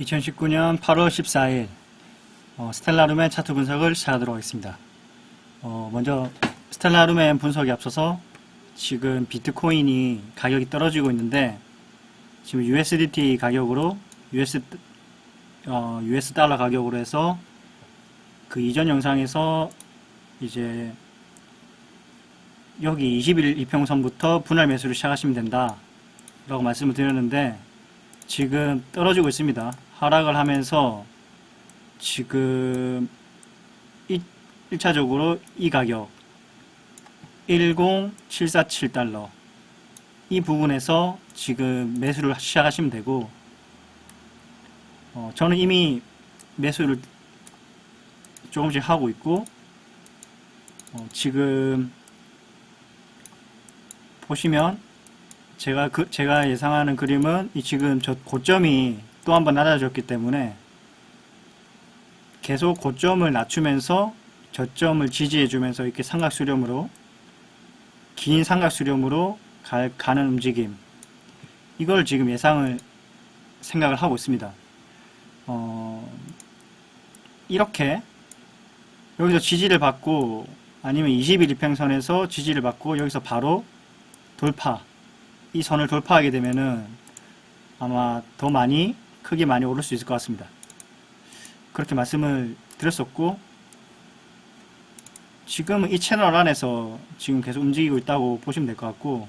2019년 8월 14일 어, 스텔라룸의 차트 분석을 시작하도록 하겠습니다. 어, 먼저 스텔라룸의 분석에 앞서서 지금 비트코인이 가격이 떨어지고 있는데 지금 USDT 가격으로 US 어, US 달러 가격으로 해서 그 이전 영상에서 이제 여기 20일 이평선부터 분할 매수를 시작하시면 된다 라고 말씀을 드렸는데 지금 떨어지고 있습니다. 하락을 하면서 지금 1차적으로 이 가격 10747달러 이 부분에서 지금 매수를 시작하시면 되고 어, 저는 이미 매수를 조금씩 하고 있고 어, 지금 보시면 제가 그 제가 예상하는 그림은 이 지금 저 고점이 또 한 번 낮아졌기 때문에 계속 고점을 낮추면서 저점을 지지해주면서 이렇게 삼각 수렴으로 긴 삼각 수렴으로 갈, 가는 움직임 이걸 지금 예상을 생각을 하고 있습니다. 어, 이렇게 여기서 지지를 받고 아니면 20일 이평선에서 지지를 받고 여기서 바로 돌파 이 선을 돌파하게 되면은 아마 더 많이 크게 많이 오를 수 있을 것 같습니다. 그렇게 말씀을 드렸었고 지금은 이 채널 안에서 지금 계속 움직이고 있다고 보시면 될 것 같고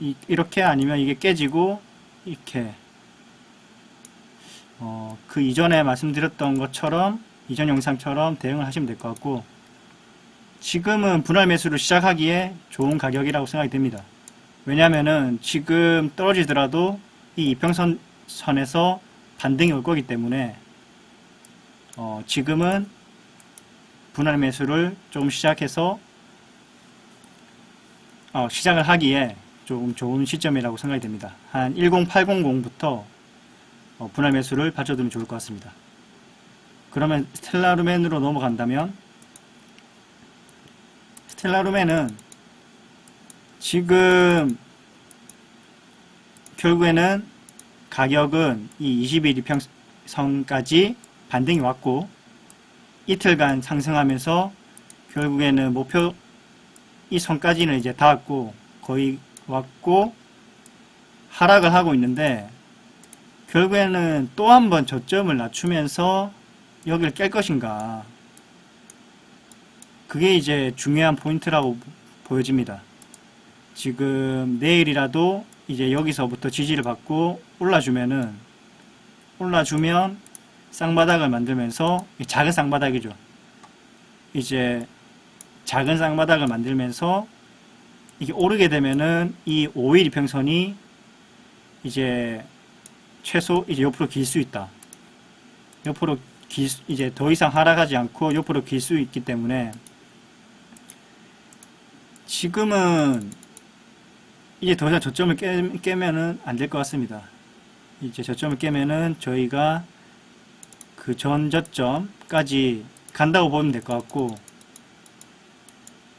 이, 이렇게 아니면 이게 깨지고 이렇게 어, 그 이전에 말씀드렸던 것처럼 이전 영상처럼 대응을 하시면 될 것 같고 지금은 분할 매수를 시작하기에 좋은 가격이라고 생각이 됩니다. 왜냐하면은 지금 떨어지더라도 이 이평선 선에서 반등이 올 거기 때문에 어, 지금은 분할 매수를 조금 시작해서 어, 시작을 하기에 조금 좋은 시점이라고 생각이 됩니다. 한 10800부터 어, 분할 매수를 받쳐두면 좋을 것 같습니다. 그러면 스텔라루멘으로 넘어간다면 스텔라루멘은 지금 결국에는 가격은 이 21일 이평선까지 반등이 왔고 이틀간 상승하면서 결국에는 목표 이 선까지는 이제 닿았고 거의 왔고 하락을 하고 있는데 결국에는 또 한 번 저점을 낮추면서 여기를 깰 것인가 그게 이제 중요한 포인트라고 보여집니다. 지금 내일이라도 이제 여기서부터 지지를 받고 올라주면은 올라주면 쌍바닥을 만들면서 작은 쌍바닥이죠. 이제 작은 쌍바닥을 만들면서 이게 오르게 되면은 이 5일 이평선이 이제 최소 이제 옆으로 길 수 있다. 옆으로 길 수- 이제 더 이상 하락하지 않고 옆으로 길 수 있기 때문에 지금은 이제 더 이상 저점을 깨, 깨면은 안 될 것 같습니다. 이제 저점을 깨면은 저희가 그 전 저점까지 간다고 보면 될 것 같고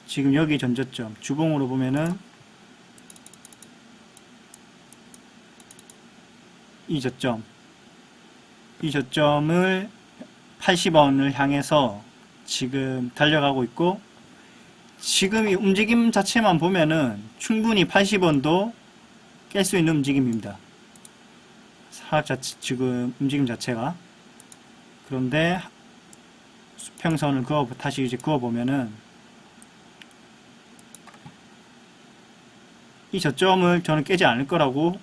지금 여기 전 저점 주봉으로 보면은 이 저점 이 저점을 80원을 향해서 지금 달려가고 있고 지금 이 움직임 자체만 보면은 충분히 80원도 깰 수 있는 움직임입니다. 사각 자체, 지금 움직임 자체가. 그런데 수평선을 그어, 다시 이제 그어보면은 이 저점을 저는 깨지 않을 거라고,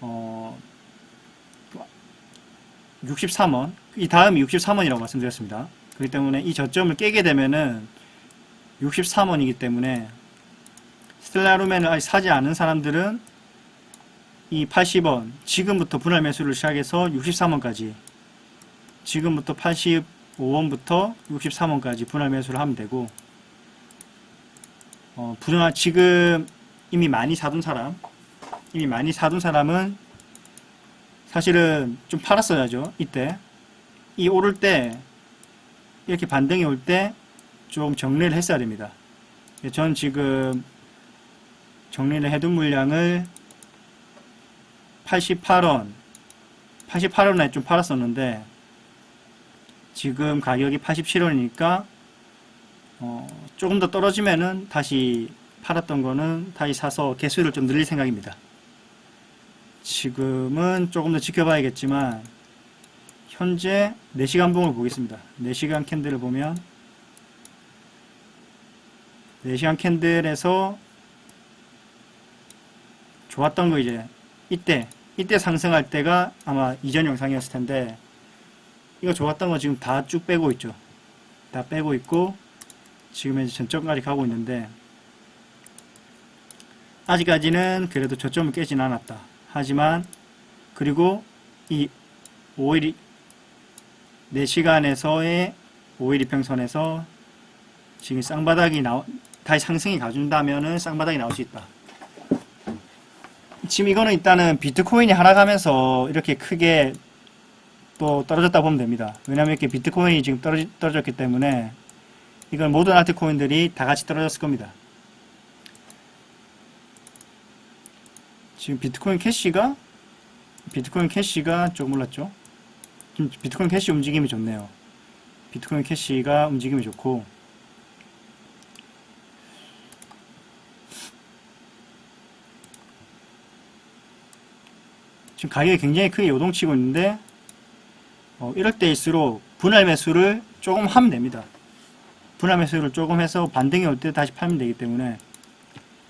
어, 63원, 이 다음이 63원이라고 말씀드렸습니다. 그렇기 때문에 이 저점을 깨게 되면은 63원이기 때문에 스텔라루멘을 사지 않은 사람들은 이 80원 지금부터 분할 매수를 시작해서 63원까지 지금부터 85원부터 63원까지 분할 매수를 하면 되고 어, 분할 지금 이미 많이 사둔 사람 이미 많이 사둔 사람은 사실은 좀 팔았어야죠 이때. 이 오를 때 이렇게 반등이 올 때 좀 정리를 했어야 됩니다. 예, 전 지금 정리를 해둔 물량을 88원 88원에 좀 팔았었는데 지금 가격이 87원이니까 어, 조금 더 떨어지면은 다시 팔았던 거는 다시 사서 개수를 좀 늘릴 생각입니다. 지금은 조금 더 지켜봐야겠지만 현재 4시간 봉을 보겠습니다. 4시간 캔들을 보면 4시간 캔들에서 좋았던 거 이제 이때 이때 상승할 때가 아마 이전 영상이었을 텐데 이거 좋았던 거 지금 다 쭉 빼고 있죠. 다 빼고 있고 지금 이제 전점까지 가고 있는데 아직까지는 그래도 저점을 깨진 않았다. 하지만 그리고 이 5일 4시간에서의 5일 이평선에서 지금 쌍바닥이 나오 다시 상승이 가준다면은 쌍바닥이 나올 수 있다. 지금 이거는 일단은 비트코인이 하락하면서 이렇게 크게 또 떨어졌다 보면 됩니다. 왜냐면 이렇게 비트코인이 지금 떨어지, 떨어졌기 때문에 이건 모든 알트코인들이 다 같이 떨어졌을 겁니다. 지금 비트코인 캐시가 비트코인 캐시가 조금 올랐죠. 지금 비트코인 캐시 움직임이 좋네요. 비트코인 캐시가 움직임이 좋고 지금 가격이 굉장히 크게 요동치고 있는데 어, 이럴 때일수록 분할 매수를 조금 하면 됩니다. 분할 매수를 조금 해서 반등이 올 때 다시 팔면 되기 때문에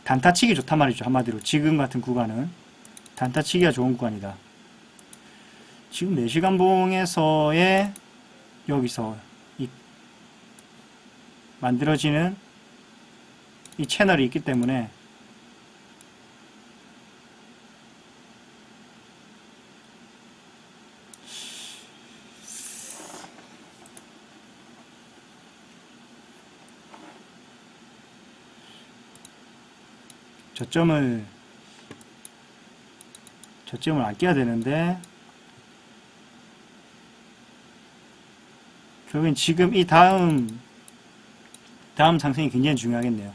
단타치기 좋단 말이죠. 한마디로 지금 같은 구간은 단타치기가 좋은 구간이다. 지금 4시간 봉에서의 여기서 이 만들어지는 이 채널이 있기 때문에 저점을 저점을 안 깨야 되는데 결국엔 지금 이 다음 다음 상승이 굉장히 중요하겠네요.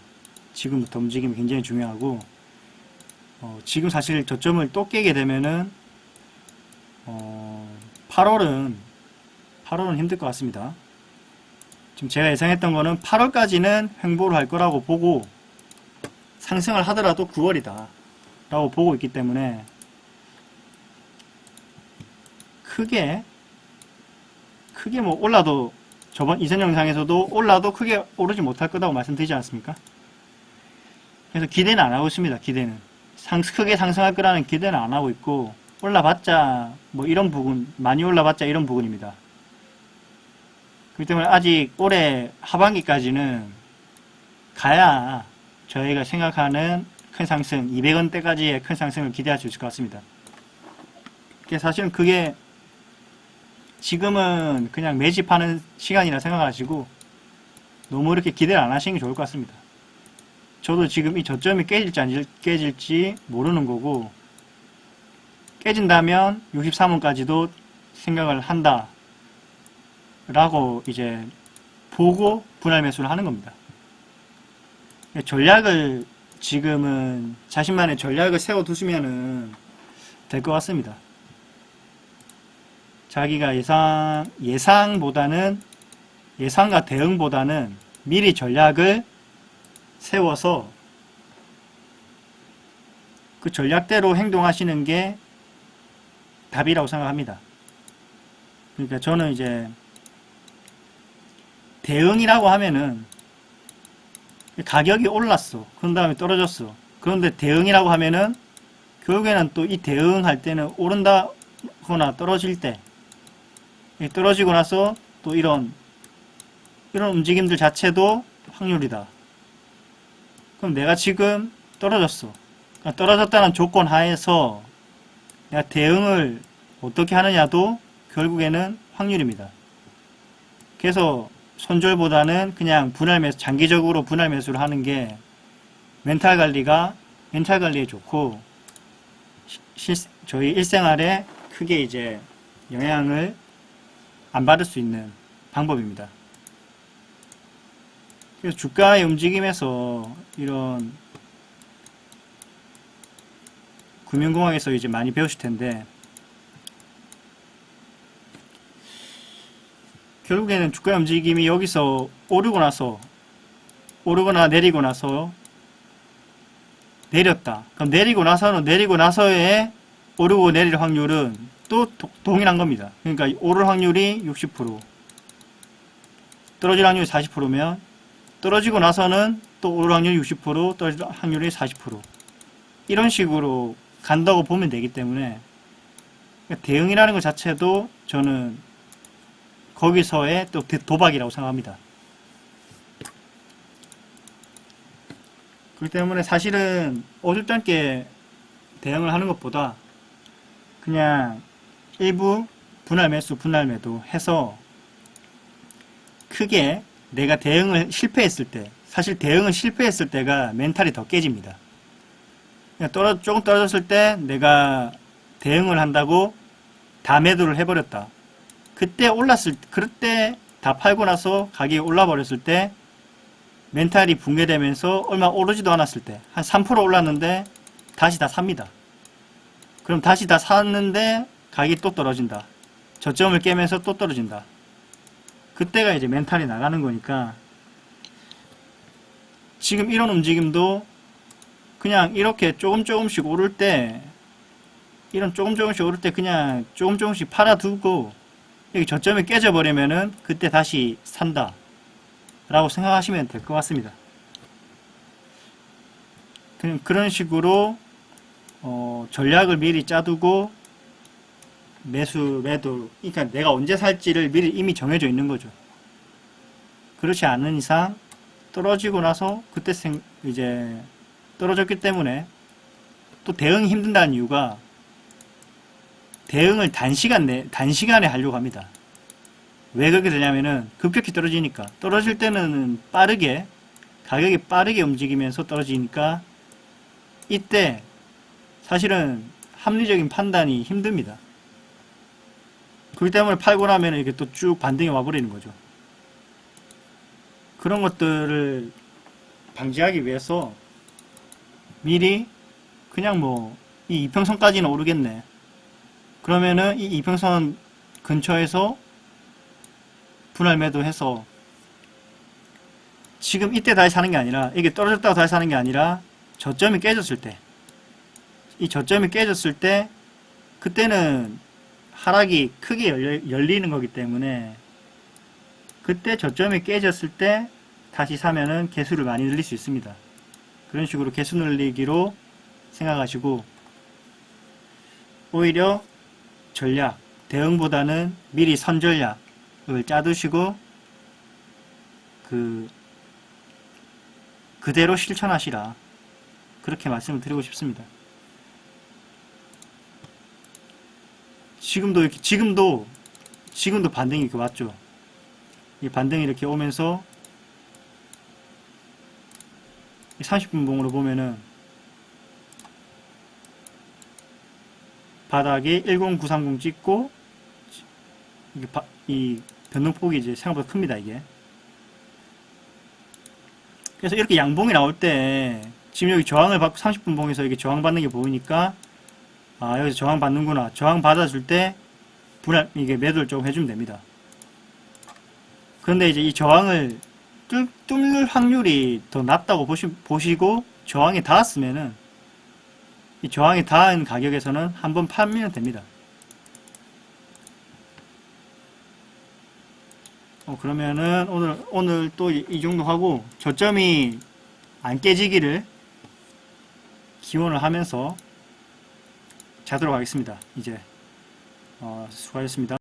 지금부터 움직임이 굉장히 중요하고 어, 지금 사실 저점을 또 깨게 되면은 어, 8월은 8월은 힘들 것 같습니다. 지금 제가 예상했던 거는 8월까지는 횡보를 할 거라고 보고 상승을 하더라도 9월이다. 라고 보고 있기 때문에 크게 크게 뭐 올라도 저번 이전 영상에서도 올라도 크게 오르지 못할 거다고 말씀드리지 않았습니까? 그래서 기대는 안 하고 있습니다. 기대는 상, 크게 상승할 거라는 기대는 안 하고 있고 올라봤자 뭐 이런 부분 많이 올라봤자 이런 부분입니다. 그렇기 때문에 아직 올해 하반기까지는 가야 저희가 생각하는 큰 상승 200원대까지의 큰 상승을 기대할 수 있을 것 같습니다. 사실은 그게 지금은 그냥 매집하는 시간이라 생각하시고 너무 이렇게 기대를 안 하시는 게 좋을 것 같습니다. 저도 지금 이 저점이 깨질지 안 깨질지 모르는 거고 깨진다면 63원까지도 생각을 한다 라고 이제 보고 분할 매수를 하는 겁니다. 전략을 지금은 자신만의 전략을 세워 두시면은 될 것 같습니다. 자기가 예상, 예상보다는, 예상과 대응보다는 미리 전략을 세워서 그 전략대로 행동하시는 게 답이라고 생각합니다. 그러니까 저는 이제 대응이라고 하면은 가격이 올랐어. 그런 다음에 떨어졌어. 그런데 대응이라고 하면은 결국에는 또 이 대응할 때는 오른다거나 떨어질 때 떨어지고 나서 또 이런 이런 움직임들 자체도 확률이다. 그럼 내가 지금 떨어졌어. 그러니까 떨어졌다는 조건 하에서 내가 대응을 어떻게 하느냐도 결국에는 확률입니다. 그래서 손절보다는 그냥 분할 매수, 장기적으로 분할 매수를 하는 게 멘탈 관리가, 멘탈 관리에 좋고, 실, 저희 일생활에 크게 이제 영향을 안 받을 수 있는 방법입니다. 그래서 주가의 움직임에서 이런 금융공학에서 이제 많이 배우실 텐데, 결국에는 주가 움직임이 여기서 오르고 나서 오르거나 내리고 나서 내렸다. 그럼 내리고 나서는 내리고 나서의 오르고 내릴 확률은 또 도- 동일한 겁니다. 그러니까 오를 확률이 60% 떨어질 확률이 40%면 떨어지고 나서는 또 오를 확률이 60% 떨어질 확률이 40% 이런 식으로 간다고 보면 되기 때문에 대응이라는 것 자체도 저는 거기서의 또 대- 도박이라고 생각합니다. 그렇기 때문에 사실은 어줍잖게 대응을 하는 것보다 그냥 일부 분할 매수, 분할 매도 해서 크게 내가 대응을 실패했을 때, 사실 대응을 실패했을 때가 멘탈이 더 깨집니다. 그냥 떨어, 조금 떨어졌을 때 내가 대응을 한다고 다 매도를 해버렸다. 그때 올랐을, 그때 다 팔고 나서 가격이 올라 버렸을 때 멘탈이 붕괴되면서 얼마 오르지도 않았을 때, 한 3% 올랐는데 다시 다 삽니다. 그럼 다시 다 샀는데 가격이 또 떨어진다. 저점을 깨면서 또 떨어진다. 그때가 이제 멘탈이 나가는 거니까 지금 이런 움직임도 그냥 이렇게 조금 조금씩 오를 때 이런 조금 조금씩 오를 때 그냥 조금 조금씩 팔아두고 여기 저점이 깨져버리면은 그때 다시 산다. 라고 생각하시면 될 것 같습니다. 그냥 그런 식으로 어, 전략을 미리 짜두고 매수, 매도, 그러니까 내가 언제 살지를 미리 이미 정해져 있는 거죠. 그렇지 않은 이상 떨어지고 나서 그때 생, 이제 떨어졌기 때문에 또 대응이 힘든다는 이유가 대응을 단시간 내, 단시간에 하려고 합니다. 왜 그렇게 되냐면은 급격히 떨어지니까 떨어질 때는 빠르게 가격이 빠르게 움직이면서 떨어지니까 이때 사실은 합리적인 판단이 힘듭니다. 그렇기 때문에 팔고 나면 이렇게 또 쭉 반등이 와버리는 거죠. 그런 것들을 방지하기 위해서 미리 그냥 뭐 이 이평선까지는 오르겠네. 그러면은 이 이평선 근처에서 분할 매도해서 지금 이때 다시 사는 게 아니라 이게 떨어졌다고 다시 사는 게 아니라 저점이 깨졌을 때 이 저점이 깨졌을 때 그때는 하락이 크게 열리는 거기 때문에 그때 저점이 깨졌을 때 다시 사면은 개수를 많이 늘릴 수 있습니다. 그런 식으로 개수 늘리기로 생각하시고 오히려 전략, 대응보다는 미리 선전략을 짜두시고 그 그대로 실천하시라 그렇게 말씀을 드리고 싶습니다. 지금도 이렇게 지금도 지금도 반등이 이렇게 왔죠. 이 반등이 이렇게 오면서 30분 봉으로 보면은 바닥에 10930 찍고 이게 바- 이 변동폭이 이제 생각보다 큽니다 이게. 그래서 이렇게 양봉이 나올 때 지금 여기 저항을 받고 30분 봉에서 이게 저항 받는 게 보이니까 아 여기서 저항 받는구나 저항 받아줄 때 분할 이게 매도를 조금 해주면 됩니다 그런데 이제 이 저항을 뚫, 뚫을 확률이 더 낮다고 보시, 보시고 저항에 닿았으면은 이 저항에 닿은 가격에서는 한번 팔면 됩니다 어, 그러면은 오늘 오늘 또 이 정도 하고 저점이 안 깨지기를 기원을 하면서 자도록 하겠습니다. 이제 어, 수고하셨습니다.